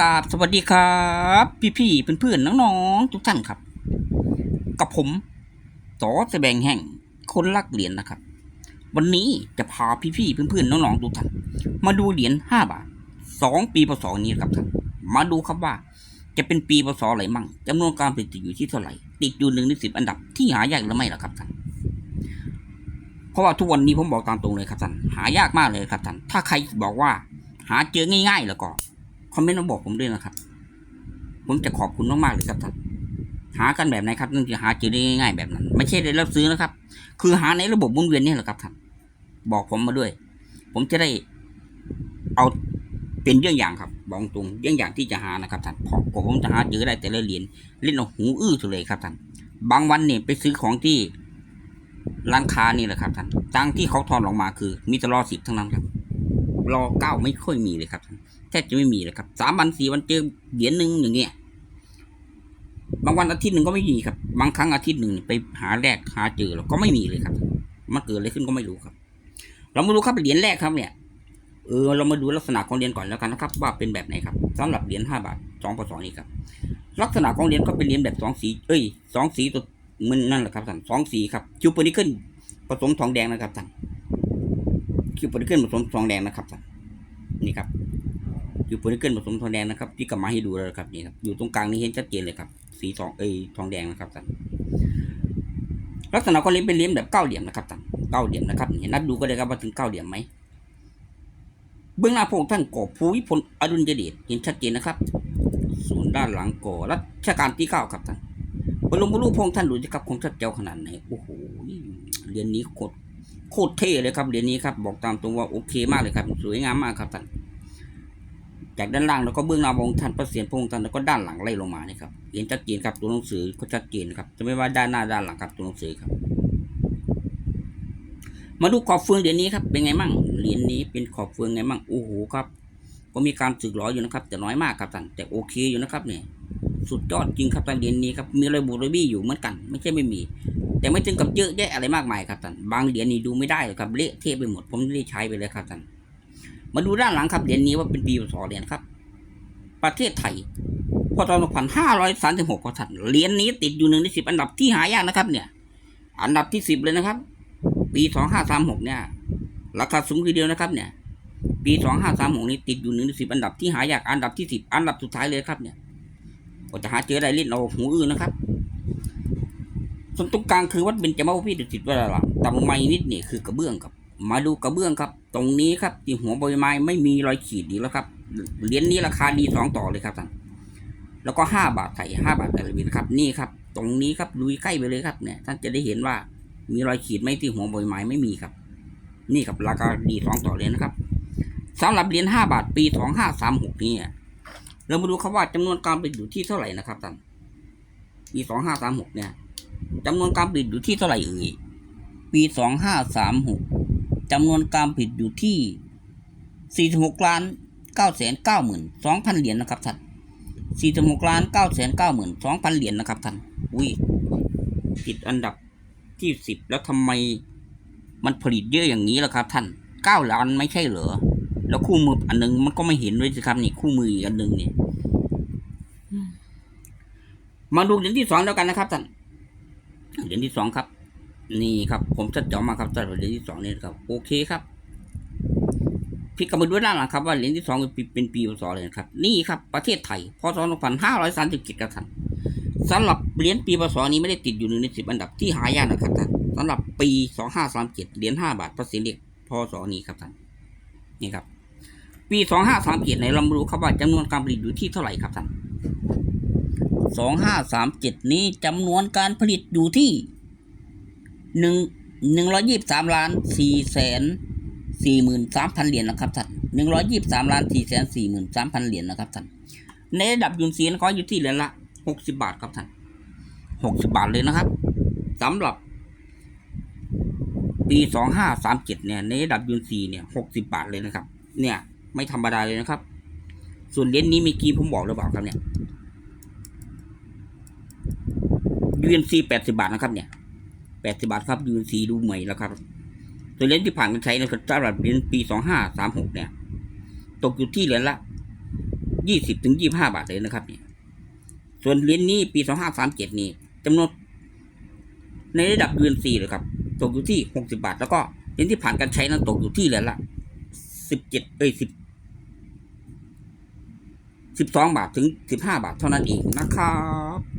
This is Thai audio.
กราบสวัสดีครับ พี่ๆเพื่อนๆน้องๆทุกท่านครับ กับผมต่อแสดงแห่งคนรักเหรียญนะครับ วันนี้จะพาพี่ๆเพื่อนๆน้องๆทุกท่านมาดูเหรียญห้าบาทสองปีพศนี้ครับท่านมาดูครับว่า จะเป็นปีพศอะไรมั่งจำนวนการผลิตอยู่ที่เท่าไหร่ ติดอยู่หนึ่งในสิบอันดับที่หายากหรือไม่ล่ะครับท่านเพราะว่าทุกวันนี้ผมบอกตามตรงเลยครับท่านหายากมากเลยครับท่านถ้าใครบอกว่า หาเจอง่ายๆแล้วก็ คอมเมนต์มาบอกผมด้วยนะครับ ผมจะขอบคุณมากๆเลยครับท่านหากันแบบไหนครับนั่นคือหาเจอได้ง่ายๆแบบนั้น ไม่ใช่ได้รับซื้อนะครับ คือหาในระบบหมุนเวียนนี่แหละครับท่านบอกผมมาด้วย ผมจะได้เอาเป็นเรื่องอย่างครับบอกตรงเรื่องอย่างที่จะหานะครับท่านเพราะกผมจะหาเจอได้แต่ละเหรียญเล่นเอาหูอื้อสุดเลยครับท่านบางวันเนี่ยไปซื้อของที่ร้านค้านี่แหละครับท่านตังที่เขาทอนออกมาคือ มีแต่รอสิบทั้งนั้นครับ รอเก้าไม่ค่อยมีเลยครับท่าน แทบจะไม่มีเลยครับสามวันสี่วันเจอเหรียญหนึ่งอย่างเงี้ยบางวันอาทิตย์หนึ่งก็ไม่มีครับ บางครั้งอาทิตย์หนึ่งไปหาแรกหาเจอแล้วก็ไม่มีเลยครับ มันเกิดอะไรขึ้นก็ไม่รู้ครับ เรามาดูครับเหรียญแรกครับเนี่ยเออเรามาดูลักษณะของเหรียญก่อนแล้วกันนะครับ ว่าเป็นแบบไหนครับสำหรับเหรียญห้าบาทสองปศนี้ครับ ลักษณะของเหรียญก็เป็นเหรียญแบบสองสีเอ้ยสองสีตัวมันนั่นแหละครับท่านสองสีครับคิวปนิเคิลผสมทองแดงนะครับท่านคิวปนิเคิลผสมทองแดงนะครับท่านนี่ครับ อยู่โพลิเกิลผสมทองแดงนะครับที่กลับมาให้ดูแล้วครับนี่ครับอยู่ตรงกลางนี้เห็นชัดเจนเลยครับ สีทองเอ้ยทองแดงนะครับท่านลักษณะก็เลี้ยงเป็นเลี้ยงแบบเก้าเหลี่ยมนะครับท่านเก้าเหลี่ยมนะครับเห็นนับดูก็ได้ครับว่าถึงเก้าเหลี่ยมไหมเบื้องหน้าพระองค์ท่านก่อภูวิพลอดุลยเดชเห็นชัดเจนนะครับ ส่วนด้านหลังก่อรัชกาลที่เก้าครับท่านบรมรูปพระองค์ท่านดูสิครับคงชัดเจ้าขนาดไหนโอ้โหเหรียญนี้โคตรโคตรเท่เลยครับเหรียญนี้ครับบอกตามตรงว่าโอเคมากเลยครับ สวยงามมากครับท่าน จากด้านล่างแล้วก็เบื้องหน้าพระองค์ท่านพระเศียรพระองค์ท่านแล้วก็ด้านหลังไล่ลงมานี่ครับเห็นชัดเจนครับตัวหนังสือก็ชัดเจนครับจะไม่ว่าด้านหน้าด้านหลังครับตัวหนังสือครับ มาดูขอบเฟืองเหรียญนี้ครับเป็นไงมั่งเหรียญนี้เป็นขอบเฟืองไงมั่งโอ้โหครับ ก็มีการสึกหรออยู่นะครับ แต่น้อยมากครับท่านแต่โอเคอยู่นะครับเนี่ยสุดยอดจริงครับท่านเหรียญนี้ครับมีระบุระบี้อยู่เหมือนกัน ไม่ใช่ไม่มี แต่ไม่ถึงกับเยอะแยะอะไรมากมายครับท่านบางเหรียญนี่ดูไม่ได้เลยครับเละเทะไปหมดผมไม่ได้ใช้ไปเลยครับท่าน มาดูด้านหลังครับเหรียญนี้ว่าเป็นปีพศเหรียญครับ ประเทศไทยพศ2536ครับท่านเหรียญนี้ติดอยู่หนึ่งในสิบอันดับที่หายากนะครับ เนี่ย อันดับที่สิบเลยนะครับ ปี2536เนี่ย ราคาสูงทีเดียวนะครับ เนี่ย ปี2536นี้ติดอยู่หนึ่งในสิบอันดับที่หายากอันดับที่สิบอันดับสุดท้ายเลยครับเนี่ยก็จะหาเจอได้เล่นเอาหูอื้อนะครับส่วนตรงกลางคือวัดเบญจมาพิดุสิตวราลามต่ำลงมาอีกนิดนี่คือกระเบื้องครับ มาดูกระเบื้องครับ ตรงนี้ครับที่หัวใบไม้ไม่มีรอยขีดอีแล้วครับ เหรียญนี้ราคาดีสองต่อเลยครับท่านแล้วก็ห้าบาทไทยห้าบาทไทยบินครับ นี่ครับ ตรงนี้ครับลุยใกล้ไปเลยครับเนี่ยท่านจะได้เห็นว่ามีรอยขีดไหมที่หัวใบไม้ไม่มีครับ นี่ครับราคาดีสองต่อเลยนะครับสำหรับเหรียญห้าบาทปีสองห้าสามหกนี่เรามาดูครับว่าจำนวนการผลิตอยู่ที่เท่าไหร่นะครับท่านปีสองห้าสามหกเนี่ยจำนวนการผลิตอยู่ที่เท่าไหร่เอ่ยปีสองห้าสามหก จำนวนการผลิตอยู่ที่สี่สิบหกล้านเก้าแสนเก้าหมื่นสองพันเหรียญนะครับท่านสี่สิบหกล้านเก้าแสนเก้าหมื่นสองพันเหรียญนะครับท่านอุ้ยติดอันดับที่สิบแล้วทำไมมันผลิตเยอะอย่างนี้ล่ะครับท่านเก้าล้านไม่ใช่เหรอ แล้วคู่มืออันหนึงมันก็ไม่เห็นด้วยสิครับนี่คู่มืออีกอันหนึงเนี่ยมาดูเหรียญที่สองแล้วกันนะครับท่านเหรียญที่สองครับ นี่ครับผมจะเจาะมาครับสำหรับเหรียญที่สองนี่ครับโอเคครับพี่กำมาดูด้านหลังครับว่าเหรียญที่สองเป็นปีเป็นปีพศเลยนะครับ นี่ครับประเทศไทยพศ2537ครับท่านสำหรับเหรียญปีพศนี้ไม่ได้ติดอยู่ในสิบอันดับที่หายากนะครับท่านสำหรับปี 2537เหรียญ5บาทพระเศียรเล็กพศนี้ครับท่านนี่ครับ ปีสองห้าสามเจ็ดในเรามาดูครับว่าจำนวนการผลิตอยู่ที่เท่าไหร่ครับท่านสองห้าสามเจ็ดนี้จำนวนการผลิตอยู่ที่ หนึ่งหนึ่งร้อยยี่สิบสามล้านสี่แสนสี่หมื่นสามพันเหรียญนะครับท่านหนึ่งร้อยยี่สิบสามล้านสี่แสนสี่หมื่นสามพันเหรียญนะครับท่านในระดับยุนเซียนก็อยู่ที่เหรียญละหกสิบาทครับท่านหกสิบาทเลยนะครับสำหรับ ปีสองห้าสามเจ็ดเนี่ย ในระดับยุนซีเนี่ยหกสิบาทเลยนะครับ เนี่ย ไม่ธรรมดาเลยนะครับ ส่วนเหรียญนี้มีกี่ผมบอกหรือเปล่าครับเนี่ย UNC แปดสิบาทนะครับเนี่ย แปดสิบาทครับ UNC ดูใหม่แล้วครับส่วเหรียญที่ผ่านการใช้นะครับสำหรับเหรียญปีสองห้าสามหกเนี่ย ตกอยู่ที่เหรียญละยี่สิบถึงยี่บห้าบาทเลยนะครับเนี่ยส่วนเหรียญนี้ปีสองห้าสามเจ็ดนี้จำนวนในระดับเดือนสีเลยครับ ตกอยู่ที่หกสิบาท แล้วก็เหรียญที่ผ่านการใช้นั้นตกอยู่ที่เหรียญละสิบเจ็ดเอ้ยสิบสิบสองบาทถึงสิบห้าบาทเท่านั้นเองนะครับ